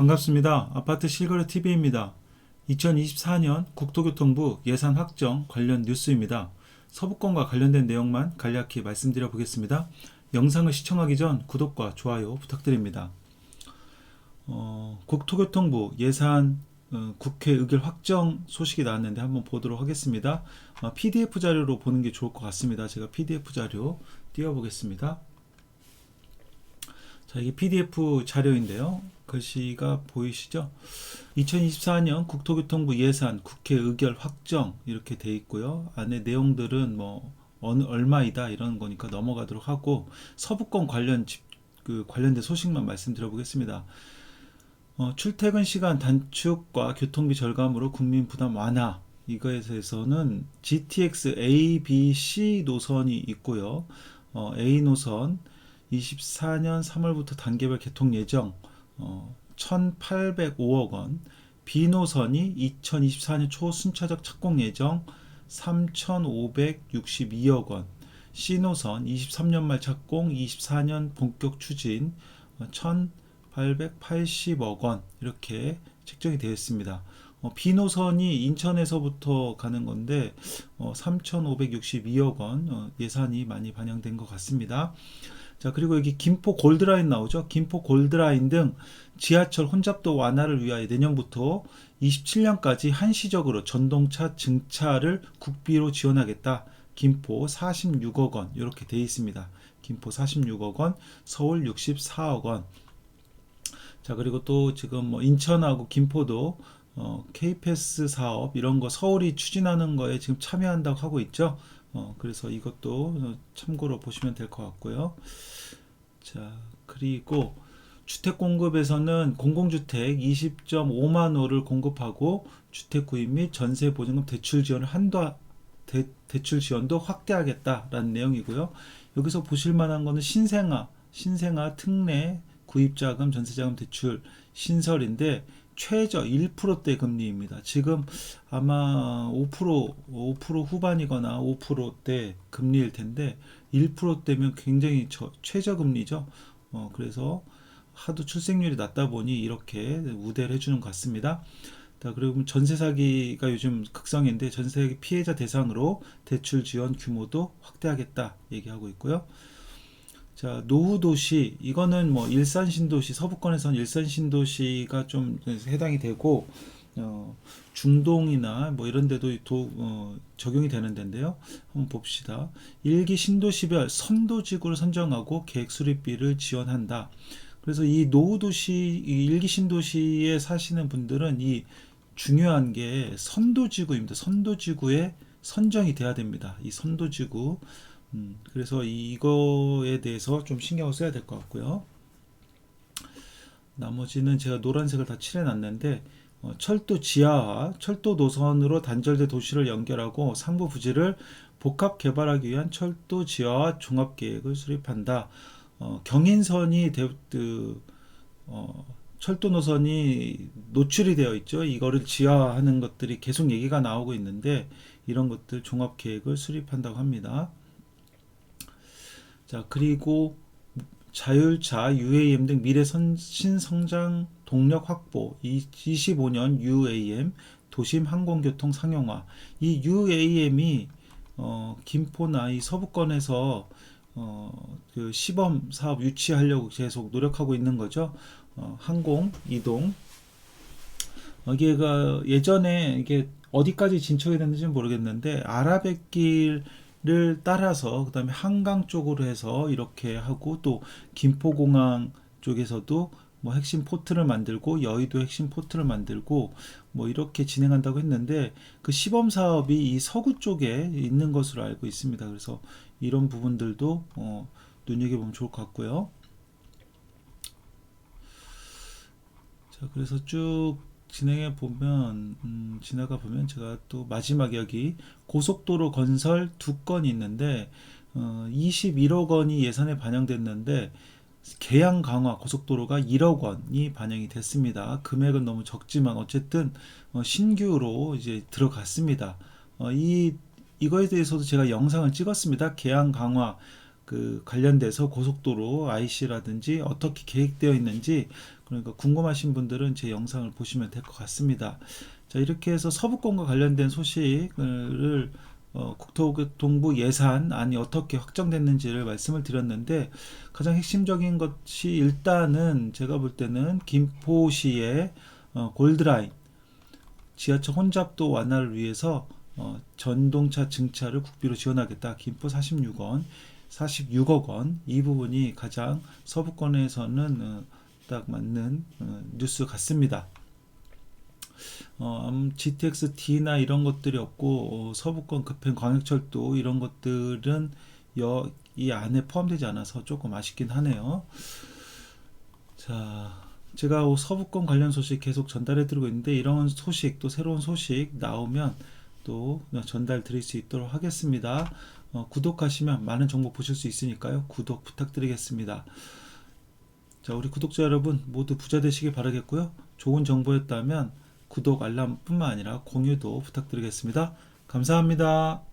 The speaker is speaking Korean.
반갑습니다. 아파트 실거래 TV입니다. 2024년 국토교통부 예산 확정 관련 뉴스입니다. 서부권과 관련된 내용만 간략히 말씀드려 보겠습니다. 영상을 시청하기 전 구독과 좋아요 부탁드립니다. 어, 국토교통부 예산 어, 국회 의결 확정 소식이 나왔는데 한번 보도록 하겠습니다. 어, PDF 자료로 보는 게 좋을 것 같습니다. 제가 PDF 자료 띄워보겠습니다. 자, 이게 PDF 자료인데요. 글씨가 보이시죠? 2024년 국토교통부 예산 국회 의결 확정 이렇게 돼 있고요. 안에 내용들은 뭐 어느 얼마이다 이런 거니까 넘어가도록 하고 서부권 관련 집, 그 관련된 소식만 말씀드려 보겠습니다. 어, 출퇴근 시간 단축과 교통비 절감으로 국민 부담 완화 이거에 대해서는 GTX A, B, C 노선이 있고요. 어, A 노선 24년 3월부터 단계별 개통 예정 어, 1,805억 원, B 노선이 2024년 초 순차적 착공 예정 3,562억 원, C 노선 23년 말 착공, 24년 본격 추진 1,880억 원 이렇게 책정이 되어 있습니다. 어, B 노선이 인천에서부터 가는 건데 어, 3,562억 원 어, 예산이 많이 반영된 것 같습니다. 자, 그리고 여기 김포 골드라인 나오죠. 김포 골드라인 등 지하철 혼잡도 완화를 위하여 내년부터 27년까지 한시적으로 전동차 증차를 국비로 지원하겠다. 김포 46억 원 이렇게 돼 있습니다. 김포 46억 원, 서울 64억 원. 자, 그리고 또 지금 뭐 인천하고 김포도 어, K패스 사업 이런 거 서울이 추진하는 거에 지금 참여한다고 하고 있죠. 어, 그래서 이것도 참고로 보시면 될 것 같고요. 자, 그리고 주택 공급에서는 공공주택 20.5만 호를 공급하고 주택 구입 및 전세 보증금 대출 지원을 한도 대, 대출 지원도 확대하겠다라는 내용이고요. 여기서 보실 만한 거는 신생아, 신생아 특례 구입자금, 전세자금 대출 신설인데 최저 1%대 금리입니다. 지금 아마 5% 5% 후반이거나 5%대 금리일 텐데 1%대면 굉장히 저, 최저 금리죠. 어, 그래서 하도 출생률이 낮다 보니 이렇게 우대를 해주는 것 같습니다. 자, 그리고 전세 사기가 요즘 극성인데 전세 피해자 대상으로 대출 지원 규모도 확대하겠다 얘기하고 있고요. 자, 노후 도시 이거는 뭐 일산 신도시 서부권에서는 일산 신도시가 좀 해당이 되고 어, 중동이나 뭐 이런 데도 도, 어, 적용이 되는 데인데요. 한번 봅시다. 일기 신도시별 선도지구를 선정하고 계획 수립비를 지원한다. 그래서 이 노후 도시 이 일기 신도시에 사시는 분들은 이 중요한 게 선도지구입니다. 선도지구에 선정이 돼야 됩니다. 이 선도지구 음, 그래서 이거에 대해서 좀 신경을 써야 될 것 같고요. 나머지는 제가 노란색을 다 칠해놨는데 어, 철도 지하화, 철도 노선으로 단절된 도시를 연결하고 상부 부지를 복합 개발하기 위한 철도 지하화 종합 계획을 수립한다. 어, 경인선이 대, 그, 어, 철도 노선이 노출이 되어 있죠. 이거를 지하화하는 것들이 계속 얘기가 나오고 있는데 이런 것들 종합 계획을 수립한다고 합니다. 자, 그리고 자율차, UAM 등 미래 선, 신 성장 동력 확보, 25년 UAM, 도심 항공교통 상용화. 이 UAM이 어, 김포나 이 서부권에서 어, 그 시범 사업 유치하려고 계속 노력하고 있는 거죠. 어, 항공 이동. 어, 이게가 예전에 이게 어디까지 진척이 됐는지 모르겠는데 아라뱃길 를 따라서 그다음에 한강 쪽으로 해서 이렇게 하고 또 김포공항 쪽에서도 뭐 핵심 포트를 만들고 여의도 핵심 포트를 만들고 뭐 이렇게 진행한다고 했는데 그 시범 사업이 이 서구 쪽에 있는 것으로 알고 있습니다. 그래서 이런 부분들도 어, 눈여겨보면 좋을 것 같고요. 자, 그래서 쭉 진행해 보면 음, 지나가 보면 제가 또 마지막 여기 고속도로 건설 두 건이 있는데 어, 21억 원이 예산에 반영됐는데 계양 강화 고속도로가 1억 원이 반영이 됐습니다. 금액은 너무 적지만 어쨌든 어, 신규로 이제 들어갔습니다. 어, 이 이거에 대해서도 제가 영상을 찍었습니다. 계양 강화 그 관련돼서 고속도로 IC라든지 어떻게 계획되어 있는지 그러니까 궁금하신 분들은 제 영상을 보시면 될 것 같습니다. 자, 이렇게 해서 서부권과 관련된 소식을 어, 국토교통부 예산안이 어떻게 확정됐는지를 말씀을 드렸는데 가장 핵심적인 것이 일단은 제가 볼 때는 김포시의 어, 골드라인 지하철 혼잡도 완화를 위해서 어, 전동차 증차를 국비로 지원하겠다. 김포 46원, 46억 원 이 부분이 가장 서부권에서는 어, 딱 맞는 어, 뉴스 같습니다. 어, 음, GTX D나 이런 것들이 없고 어, 서부권 급행 광역철도 이런 것들은 여, 이 안에 포함되지 않아서 조금 아쉽긴 하네요. 자, 제가 서부권 관련 소식 계속 전달해 드리고 있는데 이런 소식 또 새로운 소식 나오면 또 전달 드릴 수 있도록 하겠습니다. 어, 구독하시면 많은 정보 보실 수 있으니까요. 구독 부탁드리겠습니다. 자, 우리 구독자 여러분 모두 부자 되시길 바라겠고요. 좋은 정보였다면 구독, 알람뿐만 아니라 공유도 부탁드리겠습니다. 감사합니다.